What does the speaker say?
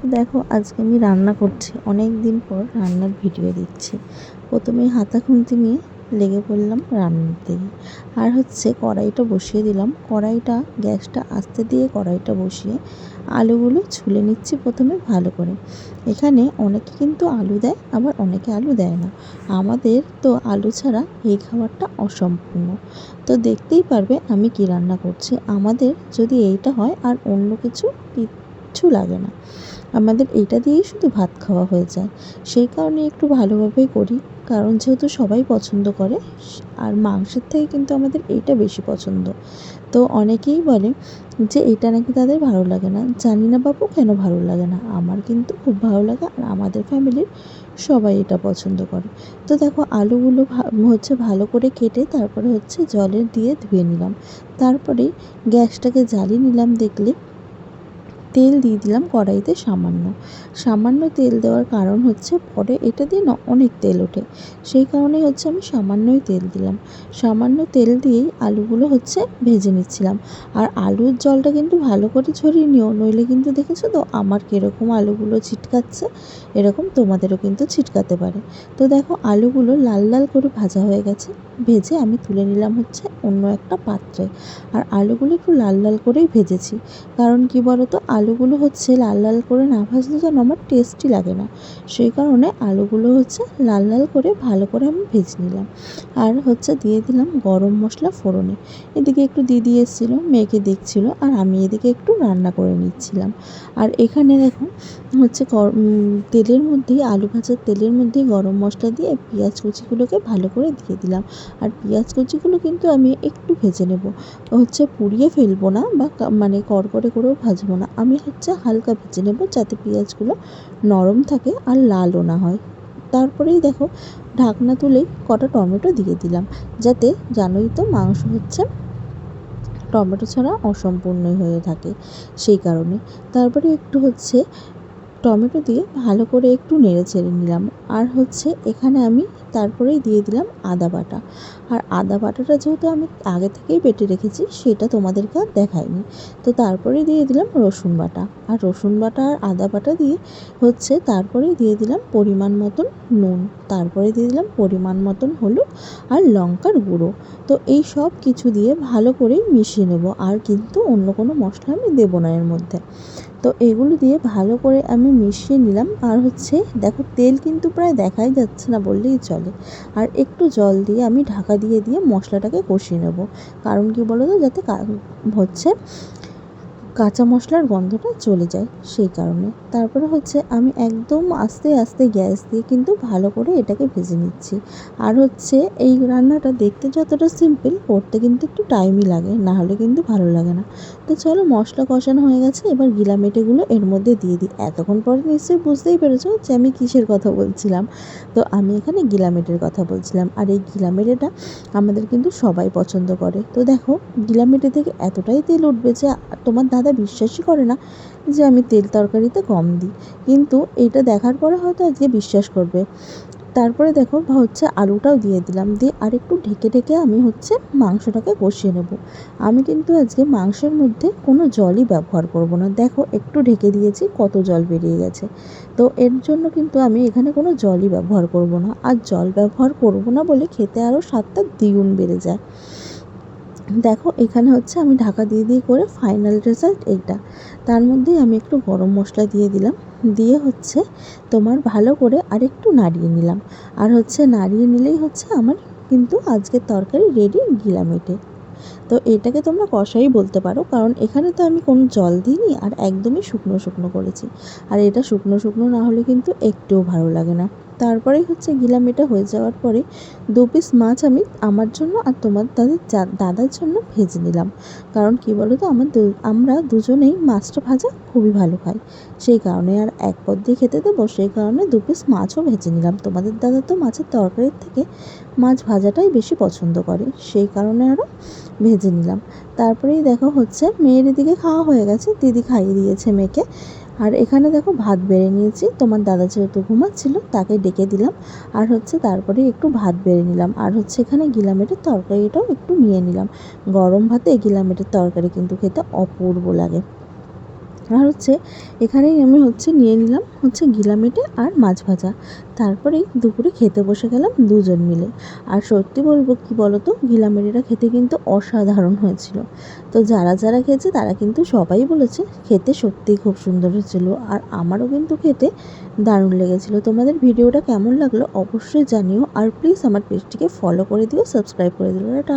তো দেখো, আজকে আমি রান্না করছি। অনেক দিন পর রান্নার ভিডিও দিচ্ছি। প্রথমে হাতা খুন্তি নিয়ে লেগে পড়লাম রান্নার দিকে। আর হচ্ছে কড়াইটা বসিয়ে দিলাম। কড়াইটা, গ্যাসটা আস্তে দিয়ে কড়াইটা বসিয়ে আলুগুলো ছুলে নিচ্ছি প্রথমে ভালো করে। এখানে অনেকে কিন্তু আলু দেয়, আবার অনেকে আলু দেয় না। আমাদের তো আলু ছাড়া এই খাবারটা অসম্পূর্ণ। তো দেখতেই পারবে আমি কি রান্না করছি। আমাদের যদি এইটা হয় আর অন্য কিছু কিচ্ছু লাগে না। আমাদের এইটা দিয়েই শুধু ভাত খাওয়া হয়ে যায়। সেই কারণে একটু ভালোভাবেই করি। কারণ যেহেতু সবাই পছন্দ করে, আর মাংসের থেকে কিন্তু আমাদের এইটা বেশি পছন্দ। তো অনেকেই বলে যে, এটা নাকি তাদের ভালো লাগে না। জানি না বাবু কেন ভালো লাগে না? আমার কিন্তু খুব ভালো লাগে আর আমাদের ফ্যামিলির সবাই এটা পছন্দ করে। তো দেখো, আলুগুলো হচ্ছে ভালো করে কেটে তারপরে হচ্ছে জলের দিয়ে ধুয়ে নিলাম। তারপরে গ্যাসটাকে জ্বালিয়ে নিলাম দেখলে। তেল দিয়ে দিলাম, কড়াইতে সামান্য। সামান্য তেল দেওয়ার কারণ হচ্ছে পরে এটা দিয়ে না অনেক তেল ওঠে। সেই কারণেই হচ্ছে আমি সামান্যই তেল দিলাম। সামান্য তেল দিয়েই আলুগুলো হচ্ছে ভেজে নিচ্ছিলাম। আর আলুর জলটা কিন্তু ভালো করে ছড়িয়ে নিও, নইলে কিন্তু দেখেছ তো আমার কীরকম আলুগুলো ছিটকাচ্ছে, এরকম তোমাদেরও কিন্তু ছিটকাতে পারে। তো দেখো, আলুগুলো লাল লাল করে ভাজা হয়ে গেছে। ভেজে আমি তুলে নিলাম হচ্ছে অন্য একটা পাত্রে। আর আলুগুলো একটু লাল লাল করেই ভেজেছি। কারণ কি বলো তো আলুগুলো হচ্ছে লাল লাল করে না ভাজলে যেন আমার টেস্টি লাগে না। সেই কারণে আলুগুলো হচ্ছে লাল লাল করে ভালো করে আমি ভেজে নিলাম। আর হচ্ছে দিয়ে দিলাম গরম মশলা ফোড়নে। এদিকে একটু দিদি এসেছিল, মেয়েকে দেখছিল, আর আমি এদিকে একটু রান্না করে নিচ্ছিলাম। আর এখানে দেখুন হচ্ছে তেলের মধ্যেই, আলু ভাজার তেলের মধ্যেই গরম মশলা দিয়ে পেঁয়াজ কুচিগুলোকে ভালো করে দিয়ে দিলাম। আর পেঁয়াজ কুচিগুলো কিন্তু আমি একটু ভেজে নেব। হচ্ছে পুড়িয়ে ফেলব না বা মানে কড়কড়ে করেও ভাজবো না। আমি হচ্ছে হালকা ভেজে নেব যাতে পেঁয়াজগুলো নরম থাকে আর লালও না হয়। তারপরেই দেখো ঢাকনা তুলেই কটা টমেটো দিয়ে দিলাম। যাতে জানোই তো মাংস হচ্ছে টমেটো ছাড়া অসম্পূর্ণই হয়ে থাকে সেই কারণে। তারপরে একটু হচ্ছে টমেটো দিয়ে ভালো করে একটু নেড়ে ছেড়ে নিলাম। আর হচ্ছে এখানে আমি তারপরেই দিয়ে দিলাম আদা বাটা। আর আদা বাটাটা যেহেতু আমি আগে থেকেই বেটে রেখেছি, সেটা তোমাদেরকে আর দেখাইনি। তো তারপরে দিয়ে দিলাম রসুন বাটা। আর রসুন বাটা আর আদা বাটা দিয়ে হচ্ছে তারপরেই দিয়ে দিলাম পরিমাণ মতন নুন। তারপরে দিয়ে দিলাম পরিমাণ মতন হলুদ আর লঙ্কার গুঁড়ো। তো এই সব কিছু দিয়ে ভালো করেই মিশিয়ে নেব, আর কিন্তু অন্য কোনো মশলা আমি দেবো না এর মধ্যে। তো এগুলো দিয়ে ভালো করে আমি মিশিয়ে নিলাম। আর হচ্ছে, দেখো তেল কিন্তু প্রায় দেখাই যাচ্ছে না বললেই চলে। আর একটু জল দিয়ে আমি ঢাকা দিয়ে দিয়ে মশলাটাকে কষিয়ে নেব। কারণ কি বলো তো যাতে হচ্ছে কাঁচা মশলার গন্ধটা চলে যায় সেই কারণে। তারপরে হচ্ছে আমি একদম আস্তে আস্তে গ্যাস দিয়ে কিন্তু ভালো করে এটাকে ভেজে নিচ্ছি। আর হচ্ছে এই রান্নাটা দেখতে যতটা সিম্পল, করতে কিন্তু একটু টাইমই লাগে, না হলে কিন্তু ভালো লাগে না। তো চলো মশলা কষানো হয়ে গেছে, এবার গিলামেটেগুলো এর মধ্যে দিয়ে দিই। এতক্ষণ পরে নিশ্চয়ই বুঝতেই পেরেছ যে আমি কিসের কথা বলছিলাম। তো আমি এখানে গিলামেটের কথা বলছিলাম, আর এই গিলামেটেটা আমাদের কিন্তু সবাই পছন্দ করে। তো দেখো, গিলামেটে থেকে এতটাই তেল উঠবে যে তোমার দাদা বিশ্বাসই করে না যে আমি তেল তরকারিতে কম দিই। কিন্তু এটা দেখার পরে হয়তো আজকে বিশ্বাস করবে। তারপরে দেখো, হচ্ছে আলুটাও দিয়ে দিলাম। দিয়ে আরেকটু ঢেকে ঢেকে আমি হচ্ছে মাংসটাকে কষিয়ে নেব। আমি কিন্তু আজকে মাংসের মধ্যে কোনো জলই ব্যবহার করব না। দেখো, একটু ঢেকে দিয়েছি, কত জল বেরিয়ে গেছে। তো এর জন্য কিন্তু আমি এখানে কোনো জলই ব্যবহার করব না। আর জল ব্যবহার করব না বলে খেতে আরও স্বাদটা দ্বিগুণ বেড়ে যায়। দেখো, এখানে হচ্ছে আমি ঢাকা দিয়ে দিয়ে করে ফাইনাল রেজাল্ট এইটা। তার মধ্যেই আমি একটু গরম মশলা দিয়ে দিলাম। দিয়ে হচ্ছে তোমার ভালো করে আরেকটু নাড়িয়ে নিলাম। আর হচ্ছে নাড়িয়ে নিলেই হচ্ছে আমার কিন্তু আজকের তরকারি রেডি গিলামেটে। তো এটাকে তোমরা কষাই বলতে পারো, কারণ এখানে তো আমি কোনো জল দিইনি আর একদমই শুকনো শুকনো করেছি। আর এটা শুকনো শুকনো না হলে কিন্তু একটুও ভালো লাগে না। তারপরেই হচ্ছে গিলামেটা হয়ে যাওয়ার পরে দু পিস মাছ আমি আমার জন্য আর তোমার দাদের দাদার জন্য ভেজে নিলাম। কারণ কি বলো তো আমার আমরা দুজনেই মাছটা ভাজা খুবই ভালো খাই। সেই কারণে আর এক পদ দিয়ে খেতে দেবো, সেই কারণে দু পিস মাছও ভেজে নিলাম। তোমাদের দাদা তো মাছের তরকারির থেকে মাছ ভাজাটাই বেশি পছন্দ করে, সেই কারণে আরও ভেজে নিলাম। তারপরেই দেখো হচ্ছে মেয়ের এদিকে খাওয়া হয়ে গেছে, দিদি খাইয়ে দিয়েছে মেয়েকে। আর এখানে দেখো ভাত বেড়ে নিয়েছি। তোমার দাদা যেহেতু ঘুমাচ্ছিল, তাকে ডেকে দিলাম। আর হচ্ছে তারপরে একটু ভাত বেড়ে নিলাম। আর হচ্ছে এখানে গিলামেটের তরকারিটাও একটু নিয়ে নিলাম। গরম ভাতে গিলামেটের তরকারি কিন্তু খেতে অপূর্ব লাগে। আর হচ্ছে এখানেই আমি হচ্ছে নিয়ে নিলাম হচ্ছে গিলামেটে আর মাছ ভাজা। তারপরেই দুপুরে খেতে বসে গেলাম দুজন মিলে। আর সত্যি বলব কি বলতো গিলামেটিটা খেতে কিন্তু অসাধারণ হয়েছিল। তো যারা যারা খেয়েছে তারা কিন্তু সবাই বলেছে খেতে সত্যিই খুব সুন্দর হয়েছিল আর আমারও কিন্তু খেতে দারুণ লেগেছিল। তোমাদের ভিডিওটা কেমন লাগল অবশ্যই জানিও আর প্লিজ আমার পেজটিকে ফলো করে দিও সাবস্ক্রাইব করে দিও। এটা